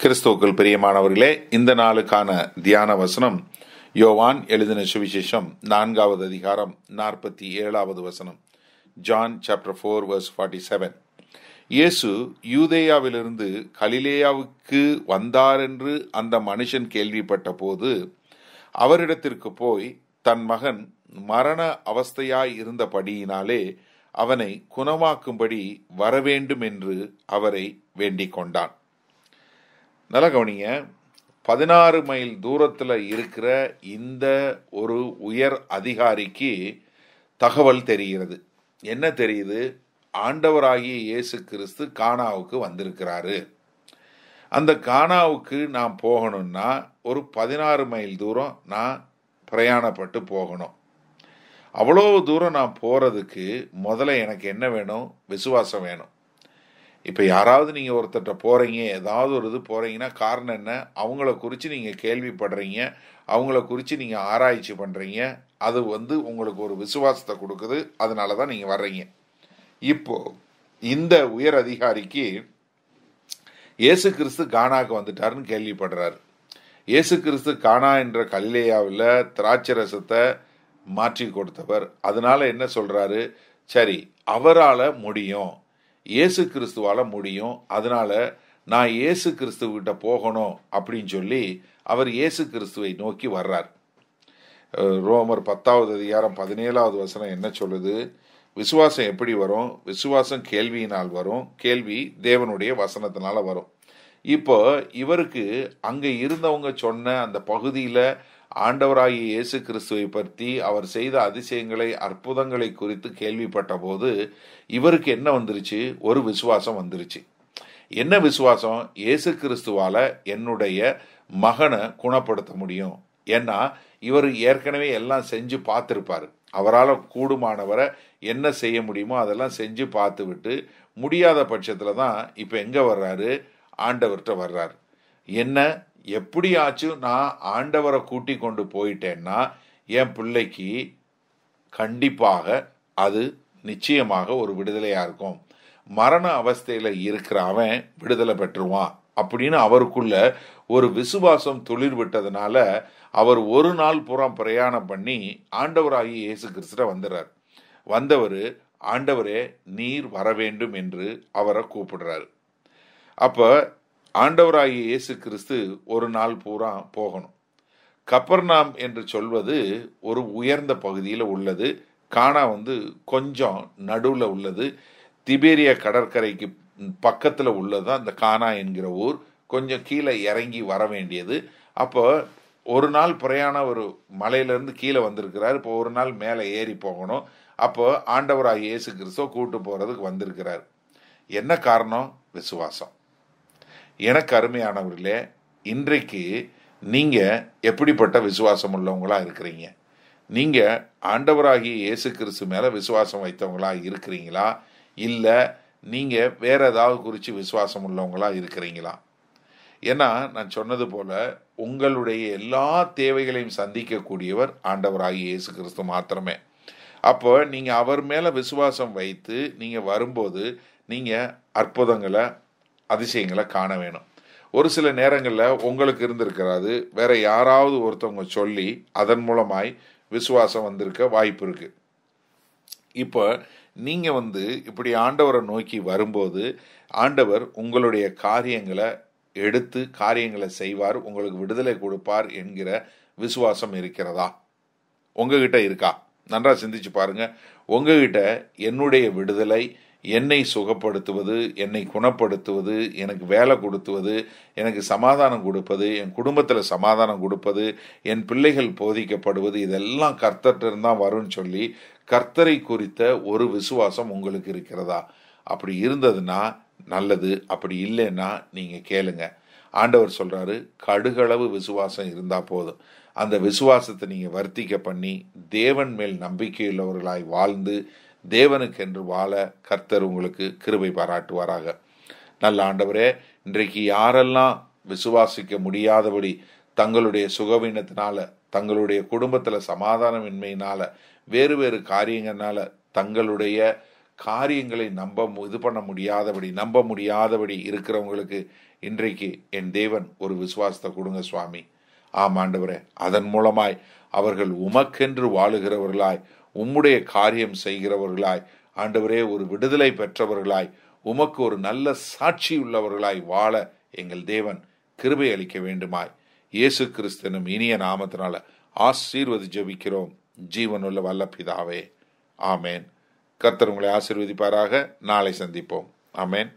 கிறிஸ்துவுக்குள் பிரியமானவர்களே இந்த நாளுக்கான தியான வசனம் யோவான் எழுதின சுவிசேஷம் நான்காவது அதிகாரம் நாற்பத்தி ஏழாவது வசனம் John chapter four verse forty seven. இயேசு யூதேயாவிலிருந்து கலிலேயாவுக்கு வந்தார் என்று அந்த மனுஷன் கேள்விப்பட்ட போது அவரிடத்திற்கு போய் தன் மகன் மரண அவஸ்தையாய் இருந்தபடியினாலே அவனை குணமாக்கும்படி வரவேண்டும் என்று அவரை வேண்டிக் கொண்டான். நல்லா கவனிங்க. பதினாறு மைல் தூரத்தில் இருக்கிற இந்த ஒரு உயர் அதிகாரிக்கு தகவல் தெரிகிறது. என்ன தெரியுது? ஆண்டவராகிய இயேசு கிறிஸ்து கானாவுக்கு வந்திருக்கிறாரு. அந்த கானாவுக்கு நான் போகணும்னா ஒரு பதினாறு மைல் தூரம் நான் பிரயாணப்பட்டு போகணும். அவ்வளோ தூரம் நான் போகிறதுக்கு முதல்ல எனக்கு என்ன வேணும்? விசுவாசம் வேணும். இப்போ யாராவது நீங்கள் ஒருத்தர்கிட்ட போகிறீங்க ஏதாவது ஒரு இது போகிறீங்கன்னா காரணம் என்ன? அவங்கள குறித்து நீங்கள் கேள்விப்படுறீங்க. அவங்கள குறித்து நீங்கள் ஆராய்ச்சி பண்ணுறீங்க அது வந்து உங்களுக்கு ஒரு விசுவாசத்தை கொடுக்குது. அதனால தான் நீங்கள் வர்றீங்க. இப்போது இந்த உயர் அதிகாரிக்கு இயேசு கிறிஸ்து கானாக்கு வந்துட்டாருன்னு கேள்விப்படுறாரு. இயேசு கிறிஸ்து கானா என்ற கலிலேயாவில் திராட்சை ரசத்தை மாற்றி கொடுத்தவர். அதனால என்ன சொல்கிறாரு சரி அவரால் முடியும். இயேசு கிறிஸ்துவால முடியும். அதனால நான் இயேசு கிறிஸ்துவிட்ட போகணும் அப்படின்னு சொல்லி அவர் இயேசு கிறிஸ்துவை நோக்கி வர்றார். ரோமர் பத்தாவது அதிகாரம் பதினேழாவது வசனம் என்ன சொல்லுது? விசுவாசம் எப்படி வரும்? விசுவாசம் கேள்வியினால் வரும். கேள்வி தேவனுடைய வசனத்தினால வரும். இப்போ இவருக்கு அங்கே இருந்தவங்க சொன்ன அந்த பகுதியில் ஆண்டவராகிய இயேசு கிறிஸ்துவை பற்றி அவர் செய்த அதிசயங்களை அற்புதங்களை குறித்து கேள்விப்பட்ட போது இவருக்கு என்ன வந்துருச்சு? ஒரு விசுவாசம் வந்துருச்சு. என்ன விசுவாசம்? இயேசு கிறிஸ்துவால என்னுடைய மகனை குணப்படுத்த முடியும். ஏன்னா இவர் ஏற்கனவே எல்லாம் செஞ்சு பார்த்துருப்பார். அவரால் கூடுமானவரை என்ன செய்ய முடியுமோ அதெல்லாம் செஞ்சு பார்த்து விட்டு முடியாத பட்சத்தில் தான் இப்போ எங்கே வர்றாரு? ஆண்டவர்கிட்ட வர்றாரு. என்ன எப்படியாச்சும் நான் ஆண்டவரை கூட்டி கொண்டு போயிட்டேன்னா என் பிள்ளைக்கு கண்டிப்பாக அது நிச்சயமாக ஒரு விடுதலையாக இருக்கும். மரண அவஸ்தையில் இருக்கிற அவன் விடுதலை பெற்றுவான் அப்படின்னு அவருக்குள்ள ஒரு விசுவாசம் துளிர் விட்டதுனால அவர் ஒரு நாள் புறம் பிரயாணம் பண்ணி ஆண்டவராகி இயேசு கிறிஸ்துட வந்துடுறார். வந்தவர் ஆண்டவரே நீர் வர வேண்டும் என்று அவரை கூப்பிடுறாரு. அப்போ ஆண்டவராகிய இயேசு கிறிஸ்து ஒரு நாள் பூரா போகணும். கப்பர்நாம் என்று சொல்வது ஒரு உயர்ந்த பகுதியில் உள்ளது. கானா வந்து கொஞ்சம் நடுவில் உள்ளது. திபேரியா கடற்கரைக்கு பக்கத்தில் உள்ளது. அந்த கானா என்கிற ஊர். கொஞ்சம் கீழே இறங்கி வர வேண்டியது. அப்போ ஒரு நாள் பிரயாணம் ஒரு மலையிலேருந்து கீழே வந்திருக்கிறார். இப்போ ஒரு நாள் மேலே ஏறி போகணும். அப்போ ஆண்டவராக இயேசு கிறிஸ்தோ கூட்டு போகிறதுக்கு வந்திருக்கிறார். என்ன காரணம்? விசுவாசம். எனக்கு அருமையானவர்களே இன்றைக்கு நீங்கள் எப்படிப்பட்ட விசுவாசம் உள்ளவங்களா இருக்கிறீங்க? நீங்கள் ஆண்டவராகிய இயேசு கிறிஸ்து மேலே விசுவாசம் வைத்தவங்களா இருக்கிறீங்களா? இல்லை நீங்கள் வேற ஏதாவது குறித்து விசுவாசம் உள்ளவங்களா இருக்கிறீங்களா? ஏன்னா நான் சொன்னது போல உங்களுடைய எல்லா தேவைகளையும் சந்திக்கக்கூடியவர் ஆண்டவராகிய இயேசு கிறிஸ்து மாத்திரமே. அப்போ நீங்கள் அவர் மேலே விசுவாசம் வைத்து நீங்கள் வரும்போது நீங்கள் அற்புதங்களை அதிசயங்களை காண வேணும். ஒரு சில நேரங்களில் உங்களுக்கு இருந்திருக்கிறாது வேற யாராவது ஒருத்தவங்க சொல்லி அதன் மூலமாய் விசுவாசம் வந்திருக்க வாய்ப்பு இருக்கு. இப்போ நீங்கள் வந்து இப்படி ஆண்டவரை நோக்கி வரும்போது ஆண்டவர் உங்களுடைய காரியங்களை எடுத்து காரியங்களை செய்வார் உங்களுக்கு விடுதலை கொடுப்பார் என்கிற விசுவாசம் இருக்கிறதா? உங்ககிட்ட இருக்கா? நன்றா சிந்திச்சு பாருங்க. உங்ககிட்ட என்னுடைய விடுதலை என்னை சுகப்படுத்துவது என்னை குணப்படுத்துவது எனக்கு வேலை கொடுத்துவது எனக்கு சமாதானம் கொடுப்பது என் குடும்பத்தில் சமாதானம் கொடுப்பது என் பிள்ளைகள் போதிக்கப்படுவது இதெல்லாம் கர்த்தர்கிட்ட இருந்தால் வரும்னு சொல்லி கர்த்தரை குறித்த ஒரு விசுவாசம் உங்களுக்கு இருக்கிறதா? அப்படி இருந்ததுன்னா நல்லது அப்படி இல்லைன்னா நீங்கள் கேளுங்க. ஆண்டவர் சொல்கிறாரு கடுகளவு விசுவாசம் இருந்தால் போதும். அந்த விசுவாசத்தை நீங்கள் வர்த்திக்க பண்ணி தேவன் மேல் நம்பிக்கையுள்ளவர்களாய் வாழ்ந்து தேவனுக்கென்று வாழ கர்த்தர் உங்களுக்கு கிருபை பாராட்டுவாராக. நல்ல ஆண்டவரே இன்றைக்கு யாரெல்லாம் விசுவாசிக்க முடியாதபடி தங்களுடைய சுகவீனத்தினால தங்களுடைய குடும்பத்தில் சமாதானமின்மையினால வேறு வேறு காரியங்கள்னால தங்களுடைய காரியங்களை நம்ப இது பண்ண முடியாதபடி நம்ப முடியாதபடி இருக்கிறவங்களுக்கு இன்றைக்கு என் தேவன் ஒரு விசுவாசத்தை கொடுங்க சுவாமி. ஆம் ஆண்டவரே அதன் மூலமாய் அவர்கள் உமக்கென்று வாழுகிறவர்களாய் உம்முடைய காரியம் செய்கிறவர்களாய் ஆண்டவரே ஒரு விடுதலை பெற்றவர்களாய் உமக்கு ஒரு நல்ல சாட்சி உள்ளவர்களாய் வாழ எங்கள் தேவன் கிருபை அளிக்க வேண்டுமாய். இயேசு கிறிஸ்தனும் இனிய நாமத்தினால ஆசீர்வதி ஜபிக்கிறோம். ஜீவனுள்ள வல்ல பிதாவே. ஆமேன். கர்த்தர் உங்களை ஆசீர்வதிப்பாராக. நாளை சந்திப்போம். ஆமேன்.